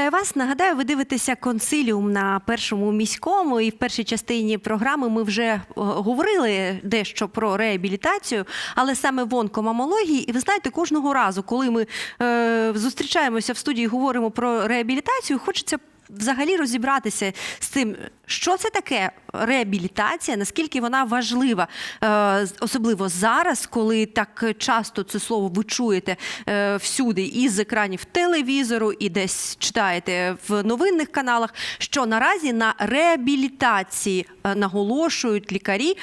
Вітаю вас. Нагадаю, ви дивитеся консиліум на першому міському. І в першій частині програми ми вже е, говорили дещо про реабілітацію, але саме в онкомамології. І ви знаєте, кожного разу, коли ми е, зустрічаємося в студії, говоримо про реабілітацію, хочеться. Взагалі розібратися з цим, що це таке реабілітація, наскільки вона важлива, е, особливо зараз, коли так часто це слово ви чуєте е, всюди, і з екранів телевізору, і десь читаєте в новинних каналах, що наразі на реабілітації е, наголошують лікарі,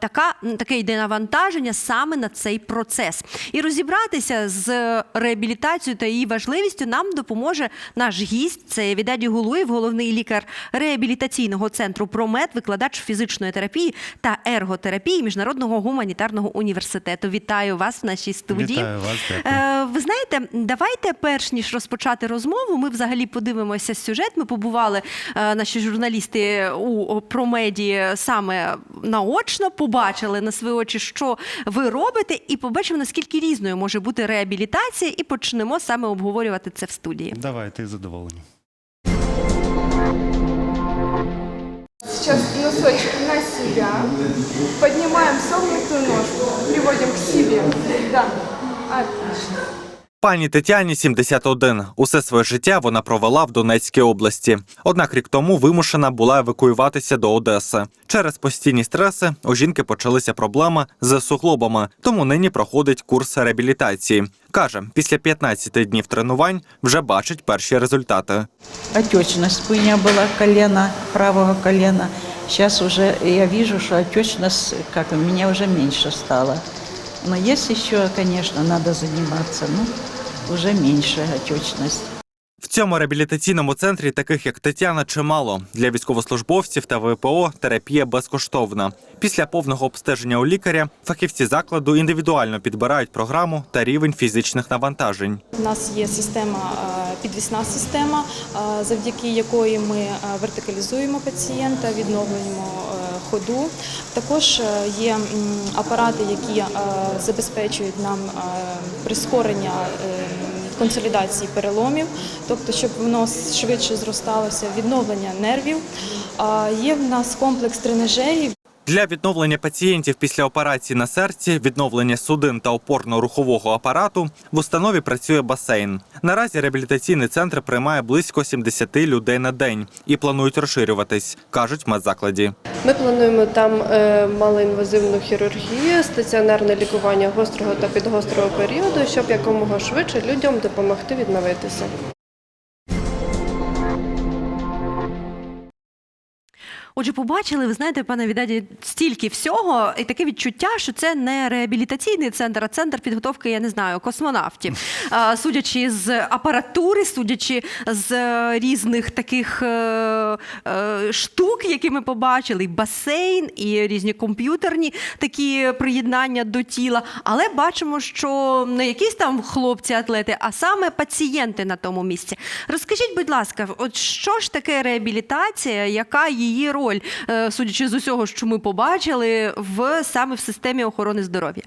така, таке йде навантаження саме на цей процес. І розібратися з реабілітацією та її важливістю нам допоможе наш гість. Це Відаді Гулуєв, головний лікар реабілітаційного центру Промет, викладач фізичної терапії та ерготерапії Міжнародного гуманітарного університету. Вітаю вас в нашій студії. Вітаю вас, дякую. Е, Ви знаєте, давайте перш ніж розпочати розмову, ми взагалі подивимося сюжет. Ми побували е, наші журналісти у промеді саме наочно, побачили на свої очі, що ви робите, і побачимо наскільки різною може бути реабілітація, і почнемо саме обговорювати це в студії. Давайте задоволені. Сейчас носочек на себя. Поднимаем согнутую ножку. Приводим к себе. Да. Отлично. Пані Тетяні 71. Усе своє життя вона провела в Донецькій області. Однак рік тому вимушена була евакуюватися до Одеси. Через постійні стреси у жінки почалися проблеми з суглобами, тому нині проходить курс реабілітації. Каже, після 15 днів тренувань вже бачить перші результати. Отечность у меня была колено, правого колена. Сейчас уже я вижу, что отечность как у меня уже меньше стало. Но есть еще, конечно, надо заниматься, ну, уже меньше отечность. В цьому реабілітаційному центрі таких як Тетяна чимало. Для військовослужбовців та ВПО терапія безкоштовна. Після повного обстеження у лікаря фахівці закладу індивідуально підбирають програму та рівень фізичних навантажень. У нас є система, е, підвісна система, е, завдяки якої ми е, вертикалізуємо пацієнта, відновлюємо ходу. Також є апарати, які забезпечують нам прискорення консолідації переломів, тобто, щоб воно швидше зросталося, відновлення нервів. Є в нас комплекс тренажерів. Для відновлення пацієнтів після операції на серці, відновлення судин та опорно-рухового апарату в установі працює басейн. Наразі реабілітаційний центр приймає близько 70 людей на день і планують розширюватись, кажуть в медзакладі. Ми плануємо там е, малоінвазивну хірургію, стаціонарне лікування гострого та підгострого періоду, щоб якомога швидше людям допомогти відновитися. Отже, побачили, ви знаєте, пане Відаді, стільки всього, і таке відчуття, що це не реабілітаційний центр, а центр підготовки, я не знаю, космонавтів. Судячи з апаратури, судячи з е, різних таких е, е, штук, які ми побачили, і басейн, і різні комп'ютерні такі приєднання до тіла. Але бачимо, що не якісь там хлопці-атлети, а саме пацієнти на тому місці. Розкажіть, будь ласка, от що ж таке реабілітація, яка її роль, е, судячи з усього, що ми побачили, в саме в системі охорони здоров'я?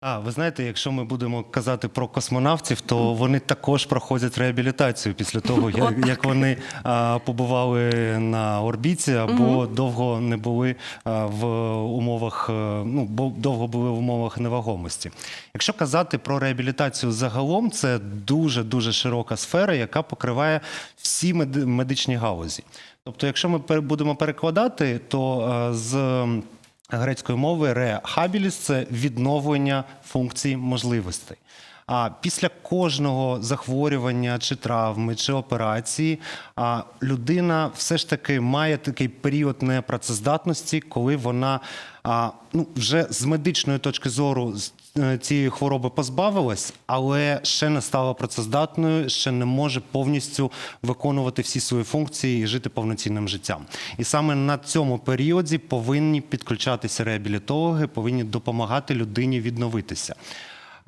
А ви знаєте, якщо ми будемо казати про космонавтів, то вони також проходять реабілітацію після того, як, як вони а, побували на орбіті або довго не були а, в умовах, е, ну бо довго були в умовах невагомості. Якщо казати про реабілітацію загалом, це дуже дуже широка сфера, яка покриває всі меди- медичні галузі. Тобто, якщо ми будемо перекладати, то е, з грецької мови рехабіліс це відновлення функцій можливостей. А після кожного захворювання чи травми, чи операції, людина все ж таки має такий період непрацездатності, коли вона ну, вже з медичної точки зору цієї хвороби позбавилась, але ще не стала працездатною, ще не може повністю виконувати всі свої функції і жити повноцінним життям. І саме на цьому періоді повинні підключатися реабілітологи, повинні допомагати людині відновитися.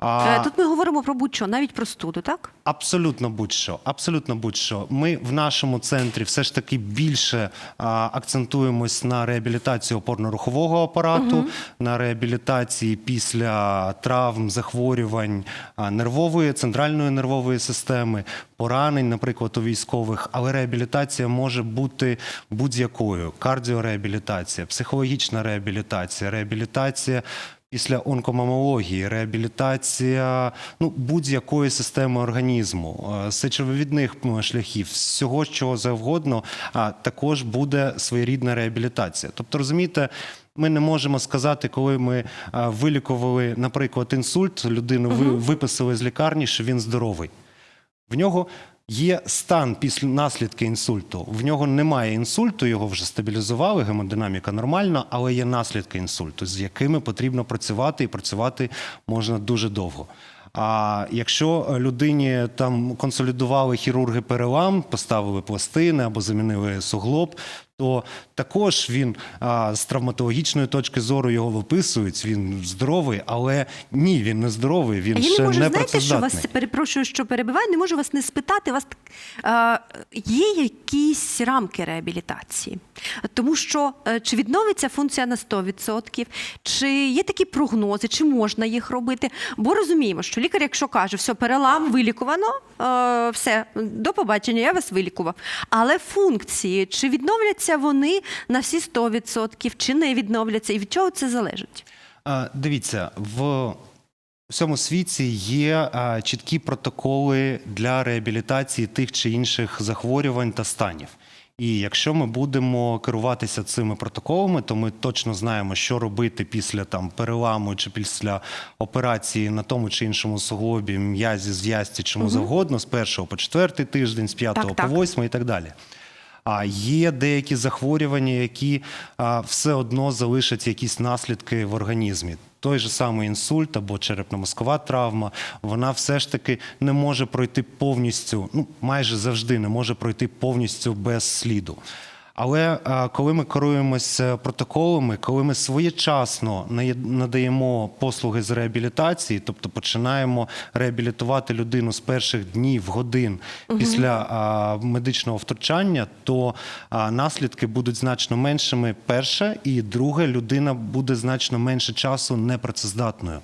А, Е, Тут ми говоримо про будь-що, навіть про студу, так? Абсолютно будь-що. Абсолютно будь-що. Ми в нашому центрі все ж таки більше а, акцентуємось на реабілітації опорно-рухового апарату, на реабілітації після травм, захворювань а, нервової, центральної нервової системи, поранень, наприклад, у військових. Але реабілітація може бути будь-якою: кардіореабілітація, психологічна реабілітація, реабілітація після онкомамології, реабілітація ну, будь-якої системи організму, е, сечовивідних шляхів, всього чого завгодно, а також буде своєрідна реабілітація. Тобто, розумієте. Ми не можемо сказати, коли ми вилікували, наприклад, інсульт, людину ви, виписали з лікарні, що він здоровий. В нього є стан після наслідки інсульту. В нього немає інсульту, його вже стабілізували, гемодинаміка нормальна, але є наслідки інсульту, з якими потрібно працювати, і працювати можна дуже довго. А якщо людині там консолідували хірурги перелам, поставили пластини або замінили суглоб, то також він а, з травматологічної точки зору його виписують. Він здоровий, але ні, він не здоровий. Він А я ще не можу, не знаєте, що вас перепрошую, що перебиваю, не можу вас не спитати. Вас е, є якісь рамки реабілітації? Тому що е, чи відновиться функція на 100%, чи є такі прогнози, чи можна їх робити? Бо розуміємо, що лікар, якщо каже, все, перелам вилікувано, е, все, до побачення, я вас вилікував. Але функції, чи відновляться вони на всі 100%, чи не відновляться, і від чого це залежить? Дивіться, в всьому світі є а, чіткі протоколи для реабілітації тих чи інших захворювань та станів. І якщо ми будемо керуватися цими протоколами, то ми точно знаємо, що робити після там переламу чи після операції на тому чи іншому суглобі, м'язі, зв'язці, чому завгодно, з першого по четвертий тиждень, з п'ятого по восьмий і так далі. А є деякі захворювання, які все одно залишать якісь наслідки в організмі. Той же самий інсульт або черепно-мозкова травма, вона все ж таки не може пройти повністю, ну майже завжди не може пройти повністю без сліду. Але коли ми керуємося протоколами, коли ми своєчасно надаємо послуги з реабілітації, тобто починаємо реабілітувати людину з перших днів, годин після медичного втручання, то наслідки будуть значно меншими. Перше, і друге, людина буде значно менше часу непрацездатною.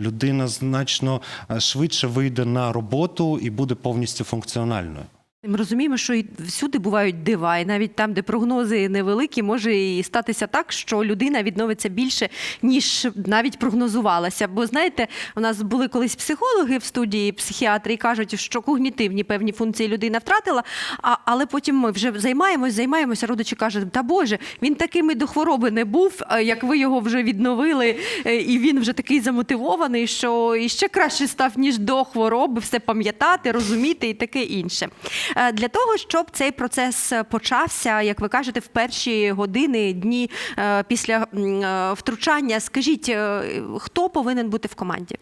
Людина значно швидше вийде на роботу і буде повністю функціональною. Ми розуміємо, що і всюди бувають дива, і навіть там, де прогнози невеликі, може і статися так, що людина відновиться більше, ніж навіть прогнозувалася. Бо знаєте, у нас були колись психологи в студії, психіатри, і кажуть, що когнітивні певні функції людина втратила. А, але потім ми вже займаємось, займаємося. Родичі кажуть, та Боже, він таким і до хвороби не був, як ви його вже відновили, е, і він вже такий замотивований, що і ще краще став ніж до хвороби, все пам'ятати, розуміти і таке інше. Е, Для того, щоб цей процес почався, як ви кажете, в перші години, дні е, після е, втручання, скажіть, хто повинен бути в команді?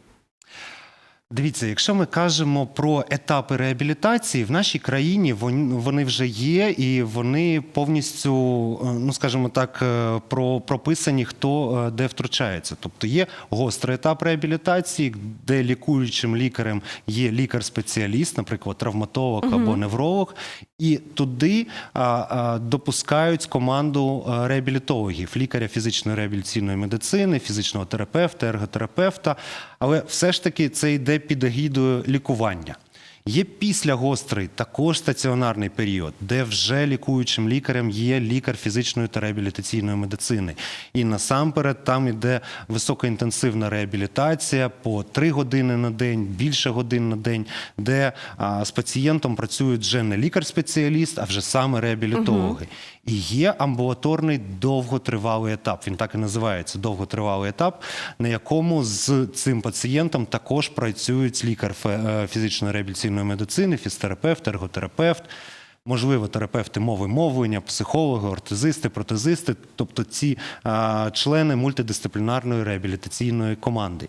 Дивіться, якщо ми кажемо про етапи реабілітації, в нашій країні вони вже є, і вони повністю, е, ну скажімо так, е, про прописані, хто е, де втручається. Тобто є гострий етап реабілітації, де лікуючим лікарем є лікар-спеціаліст, наприклад, травматолог або невролог, і туди допускають команду реабілітологів, лікаря фізичної реабілітаційної медицини, фізичного терапевта, ерготерапевта. Але все ж таки це йде під егідою лікування. Є післягострий, також стаціонарний період, де вже лікуючим лікарем є лікар фізичної та реабілітаційної медицини. І насамперед там іде високоінтенсивна реабілітація по 3 години на день, більше годин на день, де а, з пацієнтом працюють вже не лікар-спеціаліст, а вже саме реабілітологи. І є амбулаторний довготривалий етап. Він так і називається довготривалий етап, на якому з цим пацієнтом також працюють лікар е, фізичної реабілітаційної медицини, фізтерапевт, ерготерапевт. Можливо, терапевти мови мовлення, психологи, ортезисти, протезисти, тобто ці а, члени мультидисциплінарної реабілітаційної команди.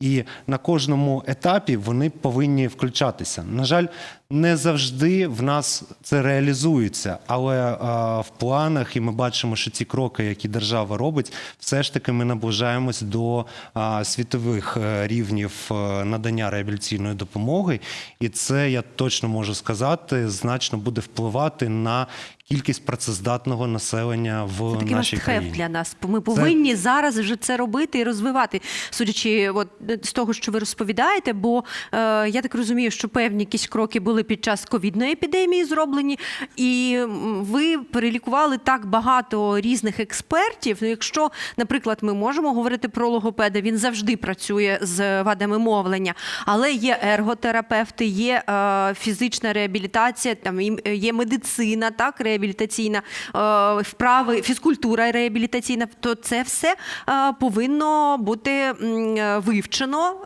І на кожному етапі вони повинні включатися. На жаль, не завжди в нас це реалізується, але а, в планах, і ми бачимо, що ці кроки, які держава робить, все ж таки ми наближаємось до а, світових е, рівнів е, надання реабілітаційної допомоги, і це я точно можу сказати, значно буде впливати на кількість працездатного населення в Це такий нашій країні. для нас. Ми повинні зараз вже це робити і розвивати, судячи от, з того, що ви розповідаєте. Бо е, я так розумію, що певні якісь кроки були під час ковідної епідемії зроблені, і ви перелікували так багато різних експертів. Ну, Якщо, наприклад, ми можемо говорити про логопеда, він завжди працює з вадами мовлення, але є ерготерапевти, є е, фізична реабілітація, там і- є медицина, так, реабілітаційна, е, вправи, фізкультура реабілітаційна, то це все е, повинно бути е, вивчено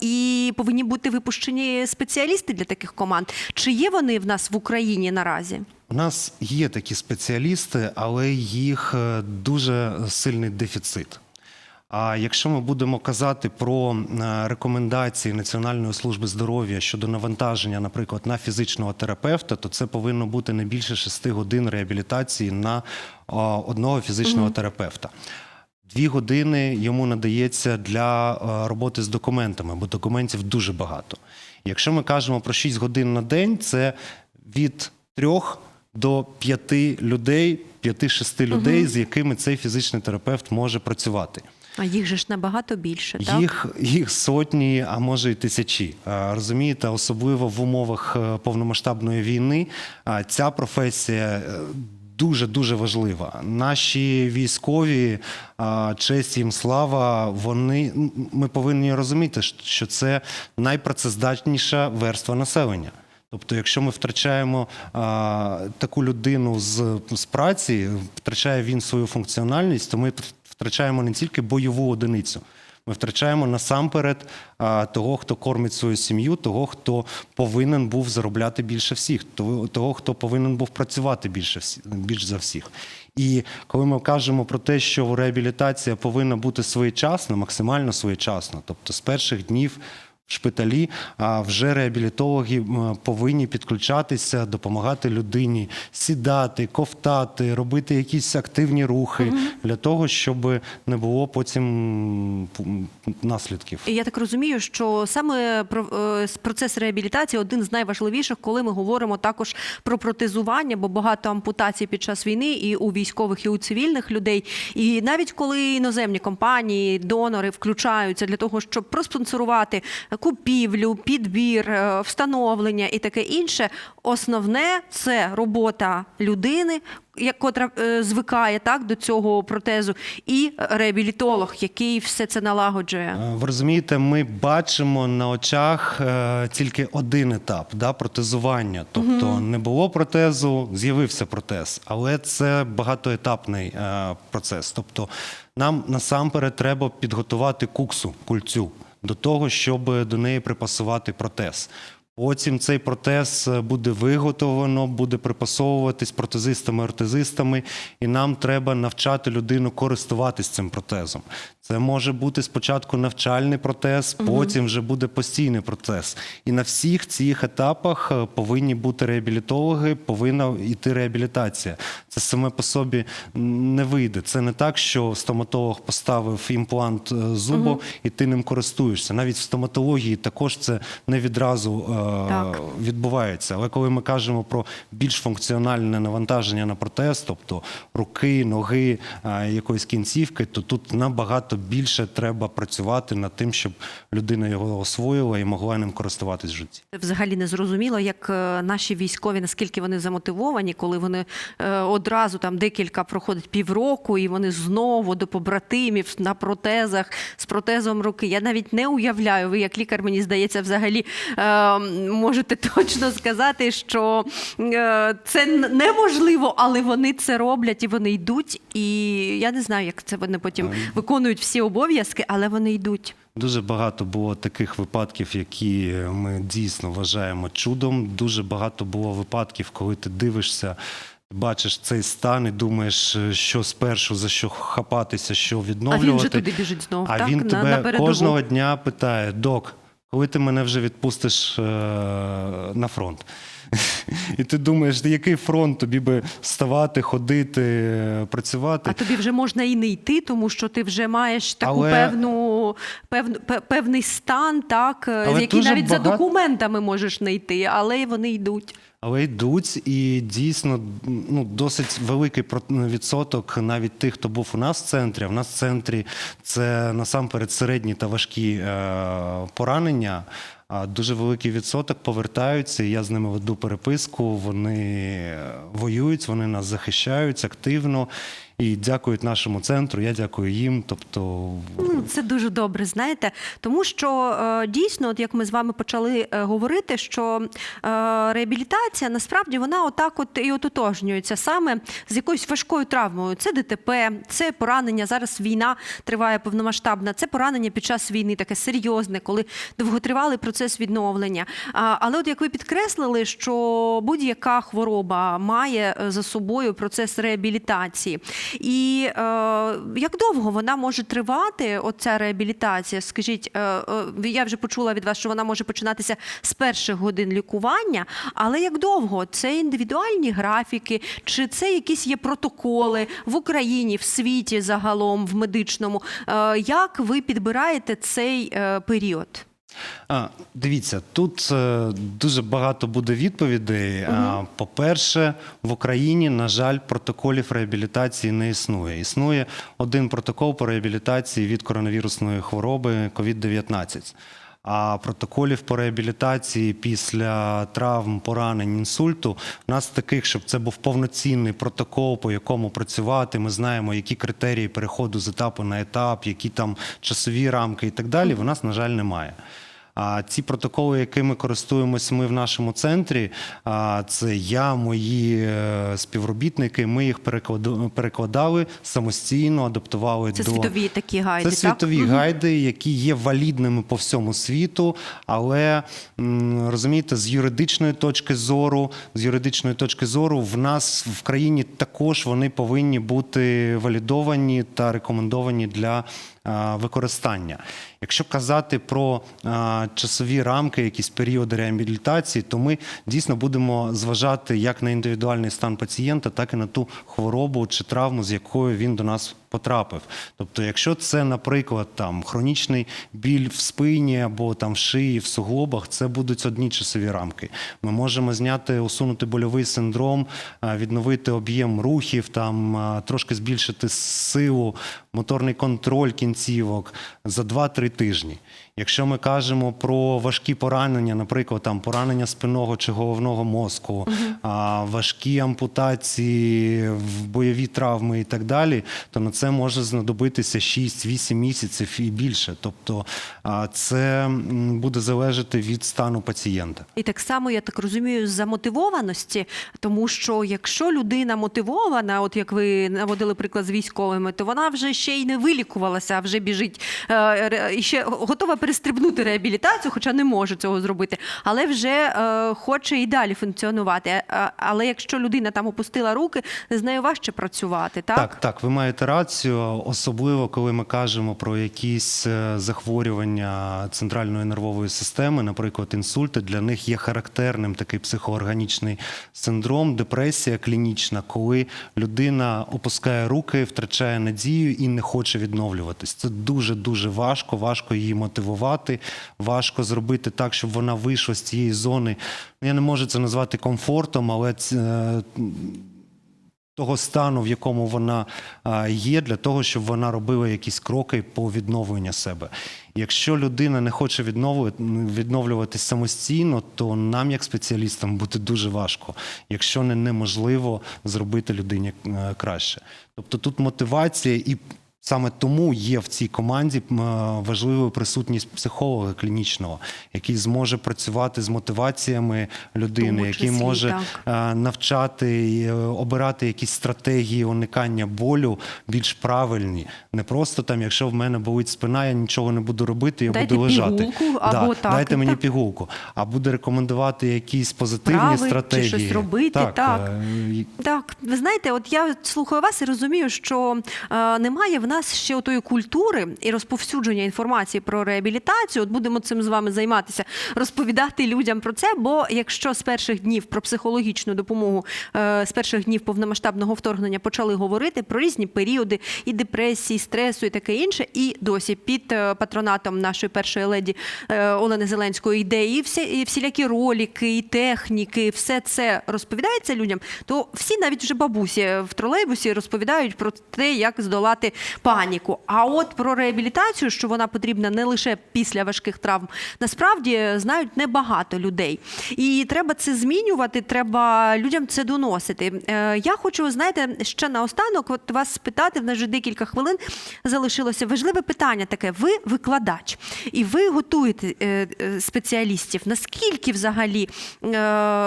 і повинні бути випущені спеціалісти для таких команд. Чи є вони в нас в Україні наразі? У нас є такі спеціалісти, але їх дуже сильний дефіцит. А якщо ми будемо казати про е, рекомендації Національної служби здоров'я щодо навантаження, наприклад, на фізичного терапевта, то це повинно бути не більше 6 годин реабілітації на одного фізичного терапевта. Дві години йому надається для е, роботи з документами, бо документів дуже багато. Якщо ми кажемо про 6 годин на день, це від трьох до п'яти людей, п'яти-шести людей, з якими цей фізичний терапевт може працювати. А їх же ж набагато більше? Їх, їх сотні, а може й тисячі. Розумієте, особливо в умовах е, повномасштабної війни ця професія е, дуже дуже важлива. Наші військові, честь їм слава, вони ми повинні розуміти, що це найпрацездатніша верства населення. Тобто, якщо ми втрачаємо а, таку людину з, з праці, втрачає він свою функціональність, то ми втрачаємо не тільки бойову одиницю. Ми втрачаємо насамперед того, хто кормить свою сім'ю, того, хто повинен був заробляти більше всіх, того, хто повинен був працювати більше більш за всіх. І коли ми кажемо про те, що реабілітація повинна бути своєчасна, максимально своєчасна, тобто з перших днів шпиталі, а вже реабілітологи повинні підключатися, допомагати людині сідати, ковтати, робити якісь активні рухи для того, щоб не було потім наслідків. Я так розумію, що саме про е, процес реабілітації один з найважливіших, коли ми говоримо також про протезування, бо багато ампутацій під час війни і у військових, і у цивільних людей. І навіть коли іноземні компанії, донори включаються для того, щоб проспонсорувати купівлю, підбір, е, встановлення і таке інше, основне це робота людини. Котра е, звикає так до цього протезу, і реабілітолог, який все це налагоджує. Е, Ви розумієте, ми бачимо на очах тільки один етап да, протезування. Тобто не було протезу, з'явився протез, але це багатоетапний процес. Тобто нам насамперед треба підготувати куксу, кульцю до того, щоб до неї припасувати протез. Потім цей протез е, буде виготовлено, буде припасовуватись протезистами, ортезистами, і нам треба навчати людину користуватись цим протезом. Це може бути спочатку навчальний протез, потім вже буде постійний протез. І на всіх цих етапах е, повинні бути реабілітологи, повинна йти реабілітація. Це саме по собі не вийде. Це не так, що стоматолог поставив імплант е, зубу і ти ним користуєшся. Навіть в стоматології також це не відразу е, Так. відбувається. Але коли ми кажемо про більш функціональне навантаження на протез, тобто руки, ноги, е, якоїсь кінцівки, то тут набагато більше треба працювати над тим, щоб людина його освоїла і могла ним користуватись в житті. Взагалі не зрозуміло, як наші військові, наскільки вони замотивовані, коли вони е, одразу там декілька проходить півроку, і вони знову до побратимів на протезах з протезом руки. Я навіть не уявляю. Ви, як лікар, мені здається, взагалі е, можете точно сказати, що е, це неможливо, але вони це роблять і вони йдуть. І я не знаю, як це вони потім виконують всі обов'язки, але вони йдуть. Дуже багато було таких випадків, які ми дійсно вважаємо чудом. Дуже багато було випадків, коли ти дивишся бачиш цей стан і думаєш, е, що спершу за що хапатися, що А відновлювати. він же туди біжить знову. А так? він на, тебе на кожного дня питає: док, коли ти мене вже відпустиш е- на фронт? І ти думаєш, який фронт тобі би вставати, ходити, працювати? А тобі вже можна і не йти, тому що ти вже маєш таку Але- певну, певну певний стан, так, Але який навіть за документами можеш не йти, але вони йдуть. Але йдуть, і дійсно ну, досить великий відсоток навіть тих, хто був у нас в центрі. А в нас в центрі це насамперед середні та важкі е, поранення. А дуже великий відсоток повертаються. Я з ними веду переписку. Вони е, воюють, вони нас захищають активно і дякують нашому центру. Я дякую їм. Тобто, Ну, Це дуже добре, знаєте, тому що е, дійсно, от як ми з вами почали е, говорити, що е, реабілітація насправді вона отак от і ототожнюється саме з якоюсь важкою травмою. Це ДТП, це поранення. Зараз війна триває повномасштабна. Це поранення під час війни, таке серйозне, коли довготривалий процес відновлення. Але от як ви підкреслили, що будь-яка хвороба має за собою процес реабілітації. І е, як довго вона може тривати, оця реабілітація? Скажіть, е, е, я вже почула від вас, що вона може починатися з перших годин лікування, але як довго? Це індивідуальні графіки, чи це якісь є протоколи в Україні, в світі загалом, в медичному? Е, як ви підбираєте цей е, період? А, дивіться, тут е, дуже багато буде відповідей. По-перше, в Україні, на жаль, протоколів реабілітації не існує. Існує один протокол по реабілітації від коронавірусної хвороби COVID-19. А протоколів по реабілітації після травм, поранень, інсульту у нас таких, щоб це був повноцінний протокол, по якому працювати. Ми знаємо, які критерії переходу з етапу на етап, які там часові рамки і так далі. У нас, на жаль, немає. А ці протоколи, якими користуємося ми в нашому центрі, це я, мої е, співробітники. Ми їх перекладали самостійно, адаптували Це до світові такі гайди, це так? світові гайди, які є валідними по всьому світу. Але розумієте, з юридичної точки зору, з юридичної точки зору, в нас в країні також вони повинні бути валідовані та рекомендовані для використання. Якщо казати про часові рамки, якісь періоди реабілітації, то ми дійсно будемо зважати як на індивідуальний стан пацієнта, так і на ту хворобу чи травму, з якою він до нас потрапив. Тобто, якщо це, наприклад, там хронічний біль в спині або там в шиї, в суглобах, це будуть одні часові рамки. Ми можемо зняти, усунути больовий синдром, відновити об'єм рухів, там трошки збільшити силу, моторний контроль кінцівок за 2-3 тижні. Якщо ми кажемо про важкі поранення, наприклад, там поранення спинного чи головного мозку, а, важкі ампутації, бойові травми і так далі, то на це може знадобитися 6-8 місяців і більше. Тобто а, це буде залежати від стану пацієнта. І так само, я так розумію, з замотивованості, тому що якщо людина мотивована, от як ви наводили приклад з військовими, то вона вже ще й не вилікувалася, а вже біжить е, і ще готова перестрибнути реабілітацію, хоча не може цього зробити, але вже е, хоче і далі функціонувати. А- Але якщо людина там опустила руки, з нею важче працювати, так? Так, так, ви маєте рацію, особливо коли ми кажемо про якісь е, захворювання центральної нервової системи, наприклад, інсульти, для них є характерним такий психоорганічний синдром, депресія клінічна, коли людина опускає руки, втрачає надію і не хоче відновлюватись. Це дуже дуже важко, важко її мотивувати, важко зробити так, щоб вона вийшла з цієї зони. Ну, Я не можу це назвати комфортом, але е, того стану, в якому вона є, для того, щоб вона робила якісь кроки по відновленню себе. Якщо людина не хоче відновлюватись самостійно, то нам, як спеціалістам, буде дуже важко, якщо не неможливо зробити людині е, краще. Тобто тут мотивація і Саме тому є в цій команді е, важливою присутність психолога клінічного, який зможе працювати з мотиваціями людини, Тому який може так. е, навчати і е, обирати якісь стратегії уникання болю більш правильні. Не просто там, якщо в мене болить спина, я нічого не буду робити, я Дайте буду лежати. пігулку або так, Дайте мені так. пігулку, а буде рекомендувати якісь позитивні Вправи чи стратегії. щось робити, так. е, Так, ви знаєте, от я слухаю вас і розумію, що е, немає в нас ще отої культури і розповсюдження інформації про реабілітацію. От будемо цим з вами займатися, розповідати людям про це. Бо якщо з перших днів про психологічну допомогу, е, з перших днів повномасштабного вторгнення почали говорити про різні періоди і депресії, стресу, і таке інше, і досі під е, патронатом нашої першої леді е, Олени Зеленської йде всі всілякі ролики, і техніки, все це розповідається людям, то всі навіть вже бабусі в тролейбусі розповідають про те, як здолати паніку. А от про реабілітацію, що вона потрібна не лише після важких травм, насправді знають небагато людей. І треба це змінювати, треба людям це доносити. Е, Я хочу, знаєте, ще наостанок от вас спитати, в нас вже декілька хвилин залишилося важливе питання таке. Ви викладач, і ви готуєте е, е, спеціалістів. Наскільки взагалі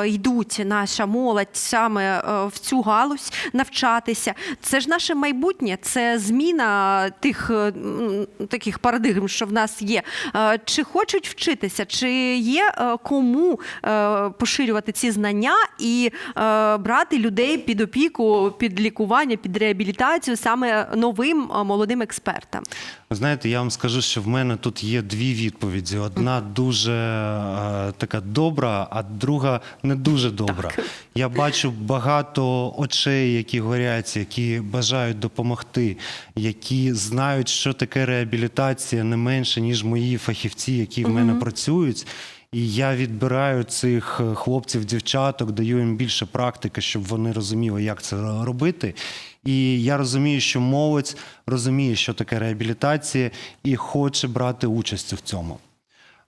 йдуть наша молодь саме в цю галузь навчатися? Це ж наше майбутнє, це зміна тих е, таких парадигм, що в нас є. Е, Чи хочуть вчитися, чи є е, кому поширювати ці знання і брати людей під опіку, під лікування, під реабілітацію саме новим молодим експертам? Знаєте, я вам скажу, що в мене тут є дві відповіді. Одна дуже е, така добра, а друга не дуже добра. Я бачу багато очей, які горять, які бажають допомогти, які знають, що таке реабілітація не менше, ніж мої фахівці, які в мене працюють. І я відбираю цих е, хлопців, дівчаток, даю їм більше практики, щоб вони розуміли, як це робити. І я розумію, що молодь розуміє, що таке реабілітація, і хоче брати участь в цьому.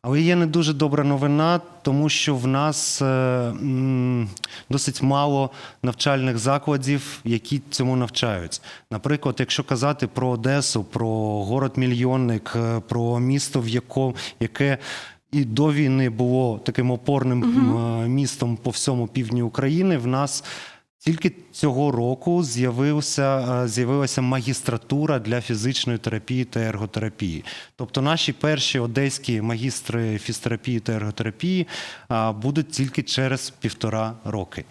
Але є не дуже добра новина, тому що в нас е, досить мало навчальних закладів, які цьому навчають. Наприклад, якщо казати про Одесу, про город-мільйонник, е, про місто, в якому яке і до війни було таким опорним е, містом по всьому півдні України, в нас тільки цього року з'явився, е, з'явилася магістратура для фізичної терапії та ерготерапії. Тобто наші перші одеські магістри фізтерапії та ерготерапії будуть тільки через півтора роки.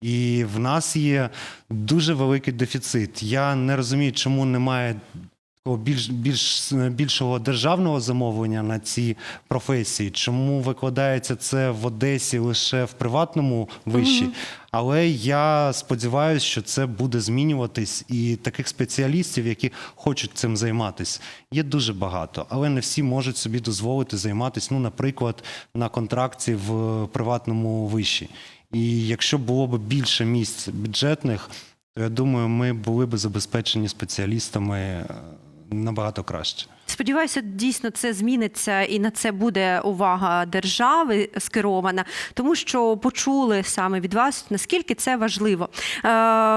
І в нас є дуже великий дефіцит. Я не розумію, чому немає більш, більш, більшого державного замовлення на ці професії. Чому викладається це в Одесі лише в приватному виші? Але я сподіваюся, що це буде змінюватись, і таких спеціалістів, які хочуть цим займатися, є дуже багато, але не всі можуть собі дозволити займатися, ну, наприклад, на контракті в приватному виші. І якщо було б більше місць бюджетних, то я думаю, ми були б забезпечені спеціалістами е, набагато краще. Сподіваюся, дійсно це зміниться і на це буде увага держави скерована, тому що почули саме від вас, наскільки це важливо. Е,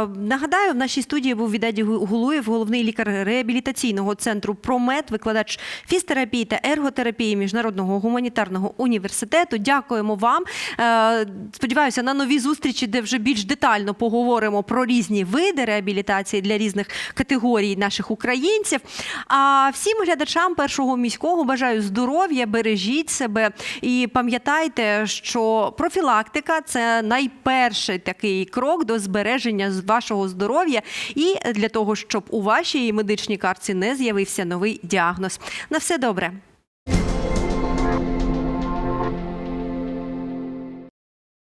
нагадаю, в нашій студії був Відаді Гулуєв, головний лікар реабілітаційного центру Промет, викладач фізтерапії та ерготерапії Міжнародного гуманітарного університету. Дякуємо вам. Е, сподіваюся, на нові зустрічі, де вже більш детально поговоримо про різні види реабілітації для різних категорій наших українців. А всім глядачам першого міського бажаю здоров'я, бережіть себе і пам'ятайте, що профілактика це найперший такий крок до збереження вашого здоров'я і для того, щоб у вашій медичній картці не з'явився новий діагноз. На все добре.